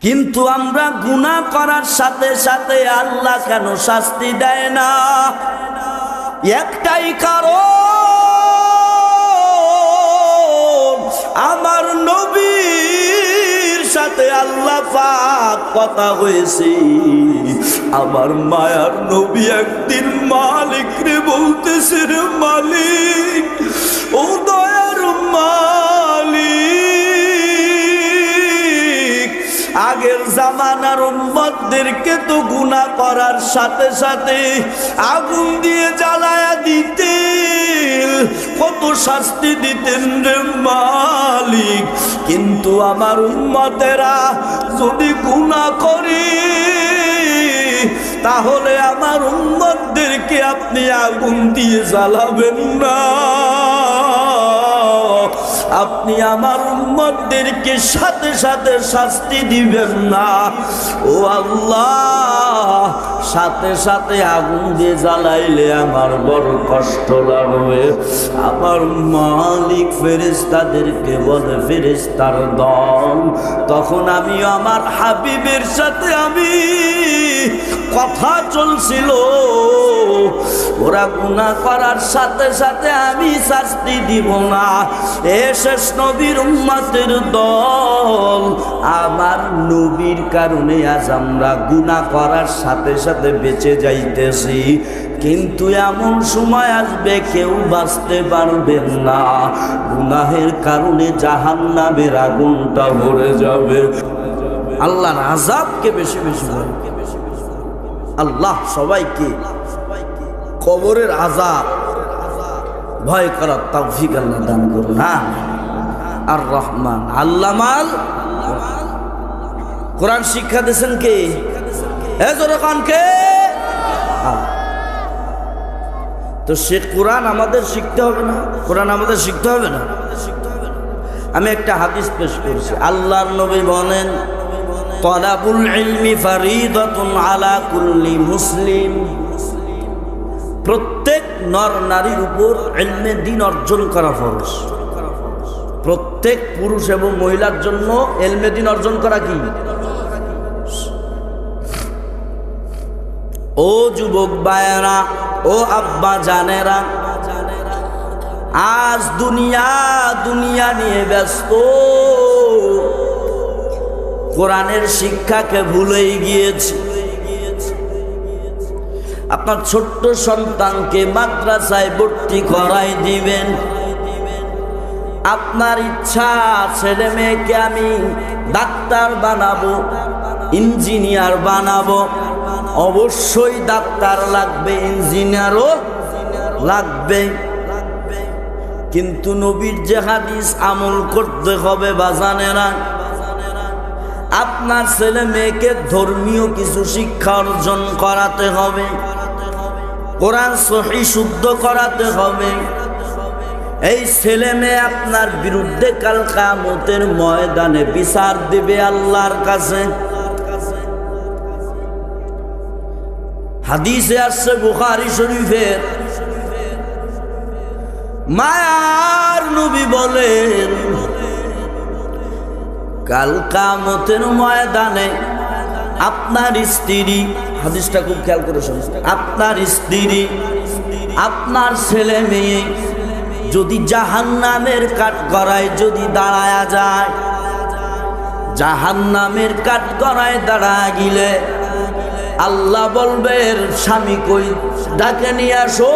কিন্তু আমরা গুনাহ করার সাথে সাথে আল্লাহ কেন শাস্তি দেয় না? একটাই কারণ, আমার নবীর সাথে আল্লাহ পাক কথা হয়েছে। আমার মায়ার নবী একদিন মালিক রে বলতেছে রে মালিক, ও দয়ার জামানার উম্মতদেরকে তো গুনাহ করার সাথে সাথে আগুন দিয়ে জ্বালায়া দিতে কত শাস্তি দিতেন রে মালিক। কিন্তু আমার উম্মতেরা যদি গুনাহ করে, তাহলে আমার উম্মতদেরকে আপনি আগুন দিয়ে জ্বালাবেন না। আপনি আমার উম্মতদেরকে সাথে সাথে শাস্তি দিবেন না। ও আল্লাহ, সাথে সাথে আগুন দিয়ে জ্বালাইলে আমার বড় কষ্ট লাগবে। আমার মালিক ফেরেস্তাদেরকে বলে ফেরেস্তার দল, তখন আমি আমার হাবিবের সাথে আমি কথা চলছিল। ওরা গুণা করার সাথে সাথে আমি শাস্তি দিব না। এ শেষ নবীর উম্মাতের দল। আমার নবীর কারণে আজ আমরা গুণা করার সাথে সাথে বেঁচে যাইতেছি। কিন্তু এমন সময় আসবে কেউ বাঁচতে পারবেন না। গুনাহের কারণে জাহান্নামের আগুনটা ভরে যাবে। আল্লাহর আজাবকে বেশি বেশি আল্লাহ সবাইকে কবরের আজাব ভয় করার তৌফিক আল্লাহ দান করুন। হ্যাঁ। আর রহমান। আল্লামাল। কোরআন শিক্ষা দিয়েছেন কে? কে? তো সে কোরআন আমাদের শিখতে হবে না? কোরআন আমাদের শিখতে হবে না? আমি একটা হাদিস পেশ করছি। আল্লাহর নবী বলেন, তলাবুল ইলমি ফারিদাতুন আলা কুল্লি মুসলিম। প্রত্যেক নর নারীর উপর ইলমে দিন অর্জন করা ফরজ। প্রত্যেক পুরুষ এবং মহিলার জন্য এলমে দিন অর্জন করা কি? ও যুবক বায়েরা ও আব্বা জানেরা, আজ দুনিয়া দুনিয়া নিয়ে ব্যস্ত। কোরআনের শিক্ষাকে ভুলেই গিয়েছে। আপনার ছোট্ট সন্তানকে মাদ্রাসায় ভর্তি করাই দিবেন। আপনার ইচ্ছা, ছেলে মেয়েকে আমি ডাক্তার বানাবো, ইঞ্জিনিয়ার বানাবো। অবশ্যই ডাক্তার লাগবে, ইঞ্জিনিয়ারও লাগবে। কিন্তু নবীর যে হাদিস আমল করতে হবে বাজানেরা আপনার ছেলে মেয়েকে ধর্মীয় কিছু শিক্ষা অর্জন করাতে হবে। কোরআন সহি শুদ্ধ করাতে হবে। এই ছেলে মেয়ে আপনার বিরুদ্ধে কাল কামতের ময়দানে বিচার দিবে আল্লাহর কাছে। হাদিসে আসছে বুখারি শরীফের মায়ার নবী বলেন, কাল কামতের ময়দানে আপনার স্ত্রী হাদিসটা খুব খেয়াল করে শুনুন আপনার স্ত্রী, আপনার ছেলে মেয়ে যদি জাহান্নামের কাঠ গড়ায় যদি দাঁড়ায়া যায়, জাহান্নামের কাঠ গড়ায় দাঁড়া গিলে আল্লাহ বলবেন স্বামী কই? ডাকে নিয়ে আসো।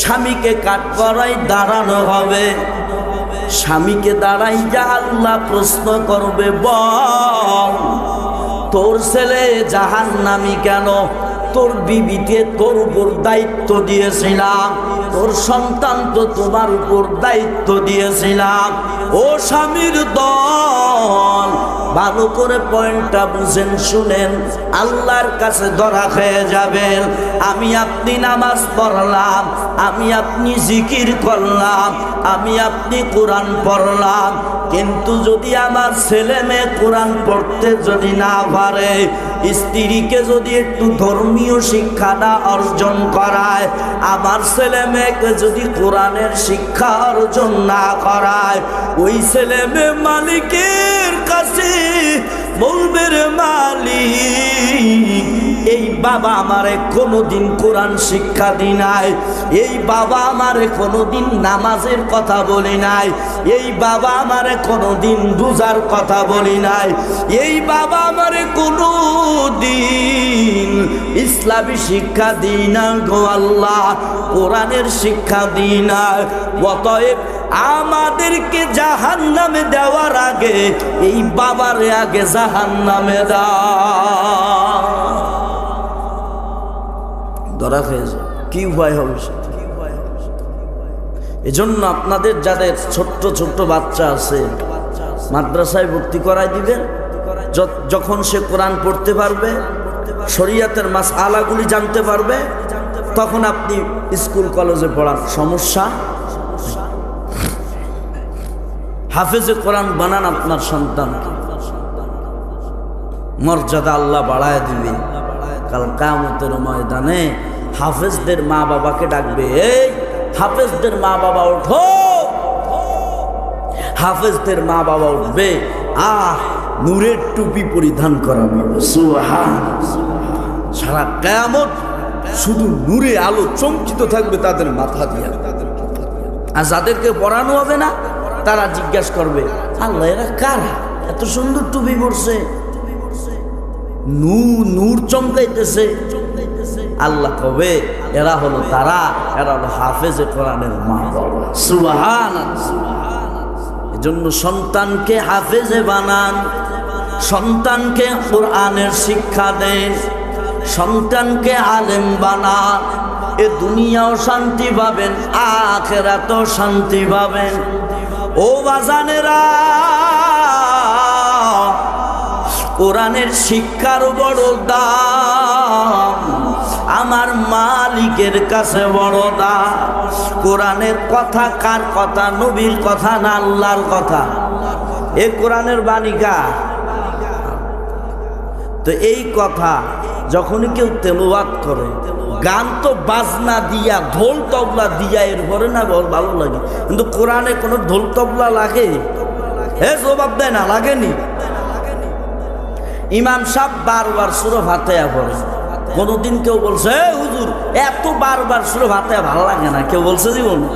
স্বামীকে কাঠ গড়ায় দাঁড়ানো হবে। স্বামীকে দাঁড়াই যা আল্লাহ প্রশ্ন করবে, বল। তোর ছেলে জাহান নামি কেন? তোর বিবিকে তোর উপর দায়িত্ব দিয়েছিলাম। তোর সন্তান তো তোমার উপর দায়িত্ব দিয়েছিলাম। ও স্বামীর দল, ভালো করে পয়েন্টটা বুঝেন, শুনেন। আল্লাহর কাছে ধরা খেয়ে যাবেন। আমি আপনি নামাজ পড়লাম, আমি আপনি জিকির করলাম, আমি আপনি কোরআন পড়লাম কিন্তু যদি আমার ছেলে মেয়ে কোরআন পড়তে যদি না পারে, স্ত্রীকে যদি একটু ধর্মীয় শিক্ষাটা অর্জন করায়, আমার ছেলে মেয়েকে যদি কোরআনের শিক্ষা অর্জন না করায়, ওই ছেলে মেয়ে মালিকের কাছে বলবে মালিক এই বাবা আমারে কোনোদিন কোরআন শিক্ষা দি নাই। এই বাবা আমারে কোনোদিন নামাজের কথা বলি নাই। এই বাবা আমারে কোনোদিন রোজার কথা বলি নাই। এই বাবা আমারে কোনো দিন ইসলামী শিক্ষা দিই না গো আল্লাহ, কোরআনের শিক্ষা দিই না। অতএব আমাদেরকে জাহান নামে দেওয়ার আগে এই বাবার আগে জাহান নামে দাও। ধরা খেয়ে যায় কি উপায় হবে সেটা এজন্য আপনাদের যাদের ছোট্ট ছোট্ট বাচ্চা আছে, মাদ্রাসায় ভর্তি করাই দিবেন যখন সে কোরআন পড়তে পারবে, শরিয়াতের মাস আলাগুলি জানতে পারবে, তখন আপনি স্কুল, কলেজে পড়ার সমস্যা? হাফেজে কোরআন বানান আপনার সন্তানকে। মর্যাদা আল্লাহ বাড়ায় দিবে কাল কামতের ময়দানে হাফেজদের মা বাবাকে ডাকবে, এই, হাফেজদের মা বাবা ওঠো। হাফেজদের মা বাবা উঠবে, আহ, নূরের টুপি পরিধান করাবে সারা কেয়ামত শুধু নূরে আলো চমকিত থাকবে তাদের মাথা দিয়ে। আর যাদেরকে পড়ানো হবে না, তারা জিজ্ঞাসা করবে, আল্লাহ, এরা কারা? এত সুন্দর টুপি পড়ছে নূর নূর চমকাইতেছে। আল্লাহ কবে? এরা হলো তারা, এরা হলো হাফেজে কোরআনের মা সুবহান এজন্য সন্তানকে হাফেজে বানান, সন্তানকে কোরআনের শিক্ষা দেন, সন্তানকে আলেম বানান। এ দুনিয়াও শান্তি পাবেন, আখেরাতেও শান্তি পাবেন। ও বাজানেরা! কোরআনের শিক্ষার বড় দাম, আমার মালিকের কাছে বড় দাম। কোরআনের কথা কার কথা? নবীর কথা না আল্লাহর কথা? এ কোরআনের বাণিকা তো এই কথা যখনই কেউ তেলোয়াত করে, গান তো বাজনা দিয়া, ঢোল তবলা দিয়া, এর পরে না বল ভালো লাগে। কিন্তু কোরআনে কোনো ঢোল তবলা লাগে? হে জবাব দেয় না, লাগেনি? ইমাম সাহ বারবার সুরো ভাতেয়া পড়ে। কোনোদিন কেউ বলছে "এ হুজুর, এত বারবার সুরো ভাতেয়া ভালো লাগে না। কেউ বলছে জীবন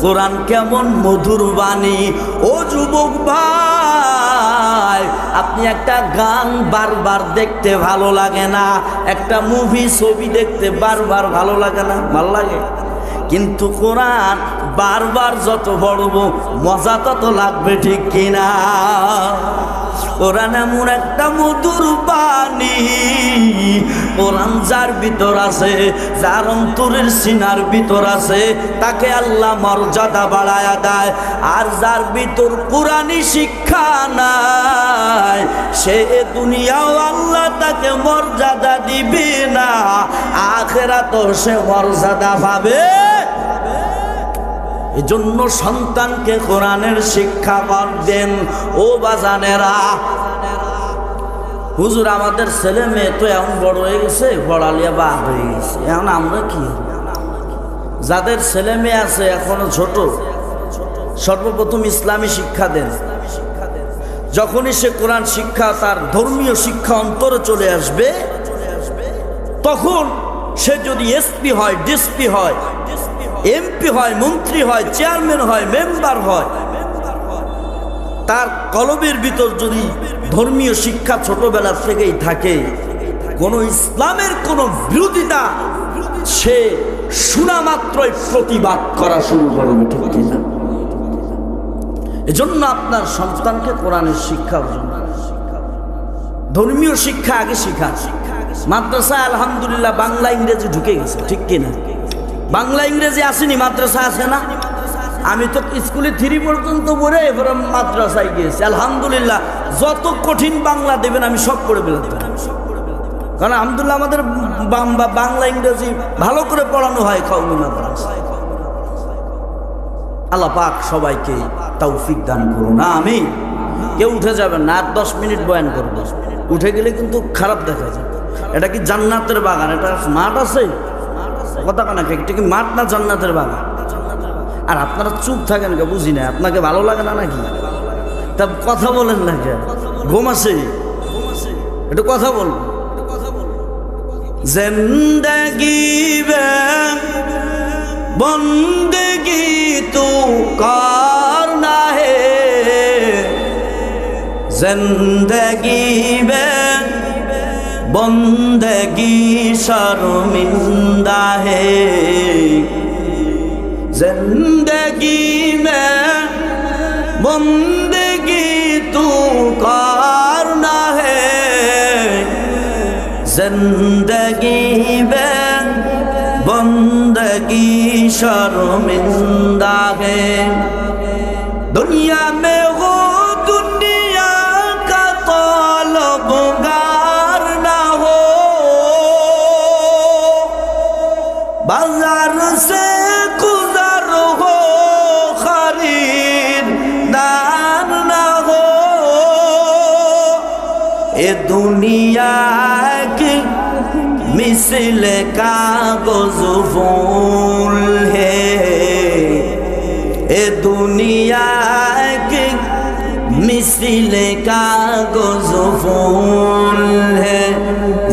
কোরআন কেমন মধুর বাণী। ও যুবক ভাই, আপনি একটা গান বারবার দেখতে ভালো লাগে না, একটা মুভি ছবি দেখতে বারবার ভালো লাগে না, ভালো লাগে? কিন্তু কোরআন বারবার যত পড়ব মজা তত লাগবে ঠিক কিনা? কোরআন এমন একটা মধুর বাণী, কোরআন যার ভিতর আছে, যার অন্তরের সিনার ভিতর আছে, তাকে আল্লাহ মর্যাদা বাড়ায়া দেয়। আর যার ভিতর কোরআনই শিক্ষা নাই, সে দুনিয়াও আল্লাহ তাকে মর্যাদা দিবে না আখেরা তো সে মর্যাদা পাবে। এজন্য সন্তানকে কোরআনের শিক্ষা কর দেন। ও বাজানেরা, হুজুর, আমাদের ছেলে মেয়ে তো এমন বড় হয়ে গেছে বড়ালিয়া বাদ হয়ে গেছে। এখন আমরা কি যাদের ছেলে মেয়ে আছে, এখনও ছোট, সর্বপ্রথম ইসলামী শিক্ষা দেন। যখনই সে কোরআন শিক্ষা, তার ধর্মীয় শিক্ষা অন্তরে চলে আসবে, তখন সে যদি এসপি হয়, ডিসপি হয় এমপি হয়, মন্ত্রী হয়, চেয়ারম্যান হয়, মেম্বার হয়। তার কলবের ভিতর যদি ধর্মীয় শিক্ষা ছোটবেলা থেকেই থাকে, কোনো ইসলামের কোনো বিরোধিতা, সে শোনা মাত্রই প্রতিবাদ করা শুরু করবে ঠিক কিনা? এজন্য আপনার সন্তানকে কোরআনের শিক্ষা ধর্মীয় শিক্ষা আগে শিখা মাদ্রাসা আলহামদুলিল্লাহ বাংলা ইংরেজি ঢুকে গেছে, ঠিক কিনা? বাংলা ইংরেজি আসেনি, মাদ্রাসা আছে না। আমি তো স্কুলে থ্রি পর্যন্ত পড়ে এবার মাদ্রাসায় গিয়েছি। আলহামদুলিল্লাহ, যত কঠিন বাংলা দেবেন আমি সব করে বেরোতাম সব পড়ে ফেলতে কারণ আলহামদুলিল্লাহ আমাদের বাংলা ইংরেজি ভালো করে পড়ানো হয় কওমি মাদ্রাসায় আল্লাহ পাক সবাইকে তৌফিক দান করুন না আমি কেউ উঠে যাবেন না, আর দশ মিনিট বয়ান করব। উঠে গেলে কিন্তু খারাপ দেখা যায়। এটা কি জান্নাতের বাগান? এটা মাঠ আছে? কথা কানা এটা কি মাঠ না জান্নাতের বাবা আর আপনারা চুপ থাকেন কে, বুঝি না। আপনাকে ভালো লাগে না নাকি? তা কথা বলেন না কে? ঘুম আছে? একটু কথা বল। জিন্দগি বন্দগি তো কার না হে জিন্দগি বে بندگی شرمندہ ہے زندگی میں بندگی تو کرنا ہے زندگی میں بندگی شرمندہ ہے এ দুনিয়া কি মিছিল কাগজ ফুল হে। এ দুনিয়া কি মিছিল কাগজ ফুল হে।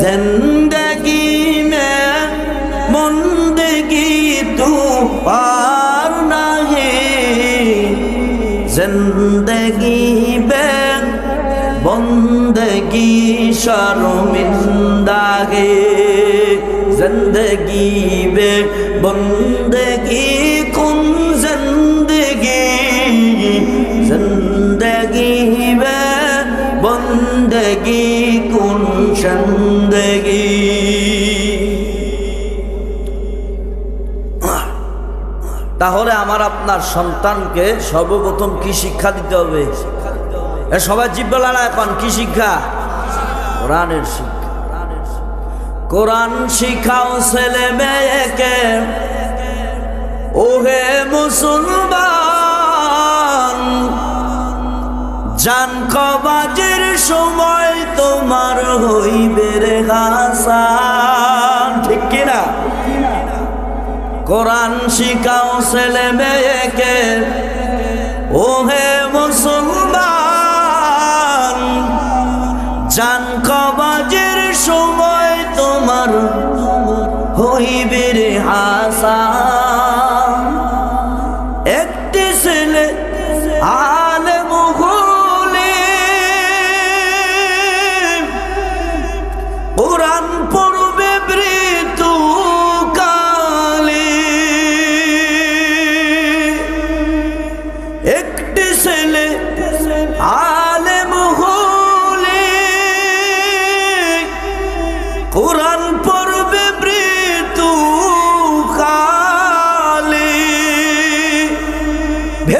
জিন্দগি মে বন্দগি তু পার না হে জিন্দগি বে বন্দগি শরমিন্দা হে জিন্দগি বে বন্দগি, কুন জিন্দগি? জিন্দগি বে বন্দগি, কোন সন্দগি তাহলে আমার আপনার সন্তানকে সর্বপ্রথম কি শিক্ষা দিতে হবে? সবাই জিব্বালানা এখন কি শিক্ষা? কোরআনের শিক্ষা। কোরআন শিখাও ছেলে মেয়েকে, ওহে মুসলমান, জান কবাজের সময় তোমার হইবে রে হাসান। ঠিক কিনা কোরআন শিখাও ছেলে মেয়েকে, ওহে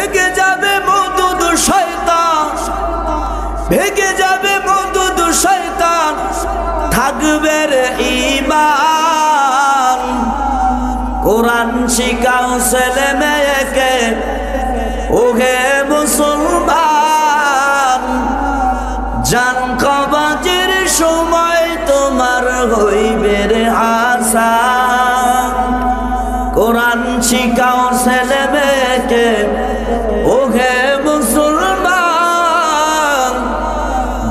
ভেগে যাবে মধুদ শয়তান। ভেগে যাবে মধুদ শয়তান। থাকবে রে ইমান কোরআন শিখাও ছেলে মেয়েকে, ওহে মুসলমান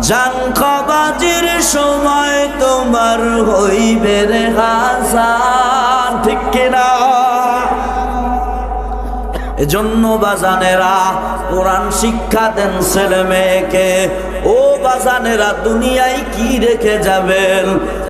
জান কবাজের সময় তোমার হইবে রে হাসান, ঠিক কিনা? এজন্য বাজানেরা কোরআন শিক্ষা দেন ছেলে মেয়েকে, ও বাজানেরা দুনিয়ায় কি রেখে যাবেন?